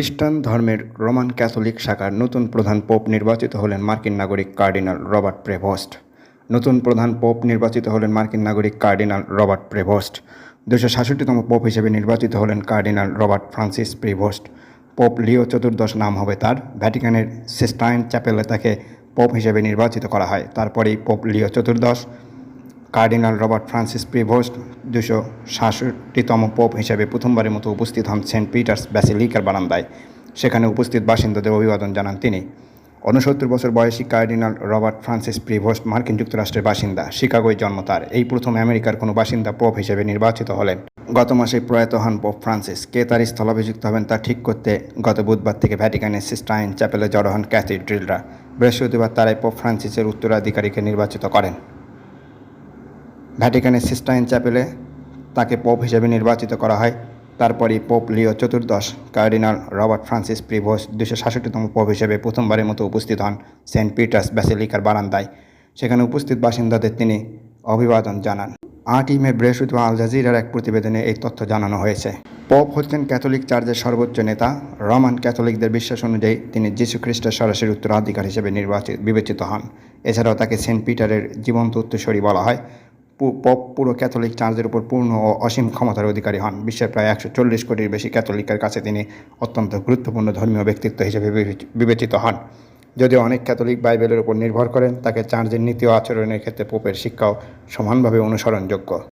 খ্রিস্টান ধর্মের Roman Catholic শাখার নতুন প্রধান পোপ নির্বাচিত হলেন মার্কিন নাগরিক কার্ডিনাল রবার্ট প্রেভোস্ট। নতুন প্রধান পোপ নির্বাচিত হলেন মার্কিন নাগরিক কার্ডিনাল রবার্ট প্রেভোস্ট। দুশো সাতষট্টিতম পোপ হিসেবে নির্বাচিত হলেন cardinal Robert Francis Prevost. Pope Leo চতুর্দশ নাম হবে তার। ভ্যাটিকানের সিস্টাইন চ্যাপেলে তাকে পোপ হিসেবে নির্বাচিত করা হয়। তারপরেই পোপ লিও চতুর্দশ কার্ডিনাল রবার্ট ফ্রান্সিস প্রিভোস্ট দুশো সাতষট্টিতম পোপ হিসেবে প্রথমবারের মতো উপস্থিত হন সেন্ট পিটার্স ব্যাসিলিকার বারান্দায়। সেখানে উপস্থিত বাসিন্দাদের অভিবাদন জানান তিনি। ঊনসত্তর বছর বয়সী কার্ডিনাল রবার্ট ফ্রান্সিস প্রিভোস্ট মার্কিন যুক্তরাষ্ট্রের বাসিন্দা, শিকাগোয় জন্ম তার। এই প্রথম আমেরিকার কোনো বাসিন্দা পোপ হিসেবে নির্বাচিত হলেন। গত মাসে প্রয়াত হন পোপ ফ্রান্সিস। কে তার স্থলাভিষিক্ত হবেন তা ঠিক করতে গত বুধবার থেকে ভ্যাটিকানের সিস্টাইন চ্যাপেলে জড়ো হন ক্যাথিড্রিলরা বৃহস্পতিবার তারাই পোপ ফ্রান্সিসের উত্তরাধিকারীকে নির্বাচিত করেন। ভ্যাটিকানের সিস্টাইন চ্যাপেলে তাকে পোপ হিসেবে নির্বাচিত করা হয়। তারপরই পোপ লিও চতুর্দশ, কার্ডিনাল রবার্ট ফ্রান্সিস প্রিভোস দুশো সাতষট্টিতম পোপ হিসেবে প্রথমবারের মতো উপস্থিত হন সেন্ট পিটার্স ব্যাসিলিকার বারান্দায়। সেখানে উপস্থিত বাসিন্দাদের তিনি অভিবাদন জানান। আটই মে বৃহস্পতিবার আল জাজিরার এক প্রতিবেদনে এই তথ্য জানানো হয়েছে। পোপ হচ্ছেন ক্যাথলিক চার্চের সর্বোচ্চ নেতা। রমান ক্যাথলিকদের বিশ্বাস অনুযায়ী তিনি যীশু খ্রিস্টের সরাসরি উত্তরাধিকার হিসেবে নির্বাচিত বিবেচিত হন। এছাড়াও তাকে সেন্ট পিটারের জীবন্ত উত্তরসূরি বলা হয়। পপ, পুরো ক্যাথলিক চার্চের উপর পূর্ণ ও অসীম ক্ষমতার অধিকারী হন। বিশ্বের প্রায় একশো চল্লিশ কোটির বেশি ক্যাথলিকের কাছে তিনি অত্যন্ত গুরুত্বপূর্ণ ধর্মীয় ব্যক্তিত্ব হিসেবে বিবেচিত হন। যদিও অনেক ক্যাথলিক বাইবেলের উপর নির্ভর করেন, তাকে চার্চের নীতি ও আচরণের ক্ষেত্রে পোপের শিক্ষাও সমানভাবে অনুসরণযোগ্য।